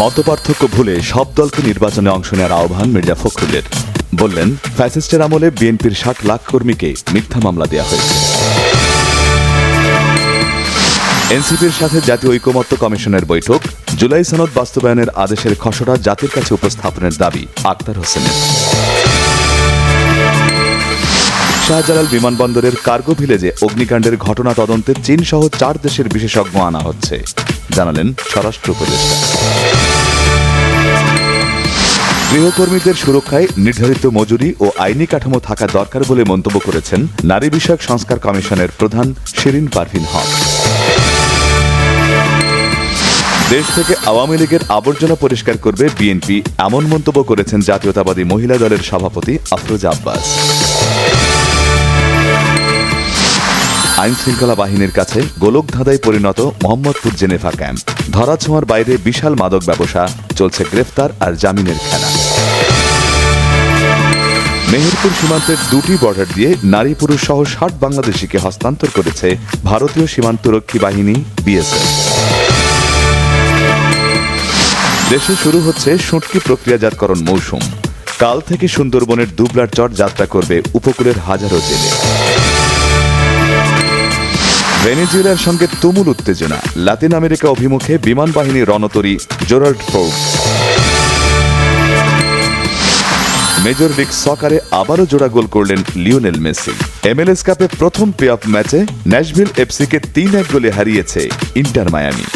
মতপার্থক্য ভুলে সব দলকে নির্বাচনে অংশ নেওয়ার আহ্বান মির্জা ফখরুলের। বললেন, ফ্যাসিস্টের আমলে বিএনপির ষাট লাখ কর্মীকে মিথ্যা মামলা দেওয়া হয়েছে। এনসিপির সাথে জাতীয় ঐকমত্য কমিশনের বৈঠক, জুলাই সনদ বাস্তবায়নের আদেশের খসড়া জাতির কাছে উপস্থাপনের দাবি আক্তার হোসেনের। শাহজালাল বিমানবন্দরের কার্গো ভিলেজে অগ্নিকাণ্ডের ঘটনা তদন্তে চীন সহ চার দেশের বিশেষজ্ঞ আনা হচ্ছে। জানালেন স্বরাষ্ট্র উপদেষ্টা। গৃহকর্মীদের সুরক্ষায় নির্ধারিত মজুরি ও আইনি কাঠামো থাকা দরকার বলে মন্তব্য করেছেন নারী বিষয়ক সংস্কার কমিশনের প্রধান শিরিন পারভিন হক। দেশ থেকে আওয়ামী লীগের আবর্জনা পরিষ্কার করবে বিএনপি, এমন মন্তব্য করেছেন জাতীয়তাবাদী মহিলা দলের সভাপতি আফরোজা আব্বাস। আইন শৃঙ্খলা বাহিনীর কাছে গোলকধাঁধায় পরিণত মোহাম্মদপুর জেনেভা ক্যাম্প। ধরাছোঁয়ার বাইরে বিশাল মাদক ব্যবসা, চলছে গ্রেফতার আর জামিনের খেলা। মেহেরপুর সীমান্তের দুটি বর্ডার দিয়ে নারী পুরুষ সহ ষাট বাংলাদেশিকে হস্তান্তর করেছে ভারতীয় সীমান্তরক্ষী বাহিনী, বিএসএফ। দেশে শুরু হচ্ছে শুটকি প্রক্রিয়াজাতকরণ মৌসুম। কাল থেকে সুন্দরবনের দুবলার চর যাত্রা করবে উপকূলের হাজারো জেলে। ভেনেজুয়েলার সঙ্গে তুমুল উত্তেজনা। লাতিন আমেরিকা অভিমুখে বিমান বাহিনীর রণতরী জোরাল্ড ফোর্বস মেজর লিগ সকারে আবারও জোড়া গোল করলেন লিওনেল মেসি। এমএলএস কাপে প্রথম প্লে অফ ম্যাচে ন্যাশভিল এফসিকে তিন এক গোলে হারিয়েছে ইন্টার মায়ামি।